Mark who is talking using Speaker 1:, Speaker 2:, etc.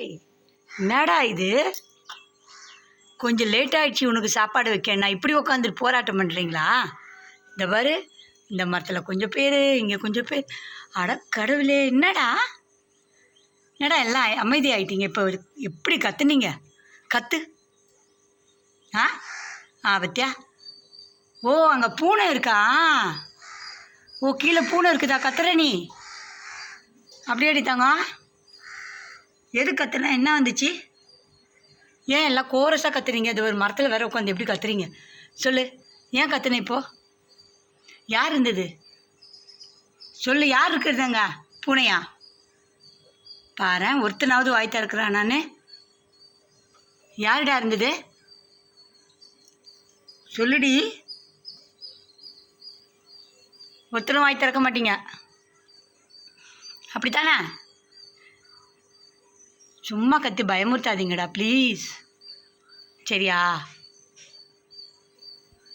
Speaker 1: ஏய் என்னடா இது? கொஞ்சம் லேட் ஆகிடுச்சு உனக்கு சாப்பாடு வைக்க. நான் இப்படி உட்காந்துட்டு போராட்டம் பண்ணுறீங்களா இந்த பாரு இந்த மரத்தில் கொஞ்சம் பேர் இங்கே கொஞ்சம் பேர். அட கடவுளே என்னடா? என்னடா எல்லாம் அமைதி ஆகிட்டீங்க இப்போ எப்படி கத்துனீங்க? கத்து. ஆ? ஆ பத்தியா? ஓ அங்கே பூனை இருக்கா? ஓ கீழே பூனை இருக்குதா? கத்துற நீ. அப்படியே அடித்தாங்க. எது கத்துனா என்ன வந்துச்சு? ஏன் எல்லாம் கோரஸாக கத்துறீங்க அது ஒரு மரத்தில் வேற உட்காந்து எப்படி கத்துறீங்க? சொல்லு. ஏன் கத்துன இப்போ? யார் இருந்தது? சொல்லு யார் இருக்கிறதுங்க? பூனையா? பாரு ஒருத்தனாவது வாய் திறக்கிறான் நான். யாருடா இருந்தது? சொல்லுடி. ஒருத்தனும் வாய் திறக்க மாட்டீங்க. அப்படித்தானே? சும்மா கத்தி பயமுறுத்தாதீங்கடா ப்ளீஸ் சரியா?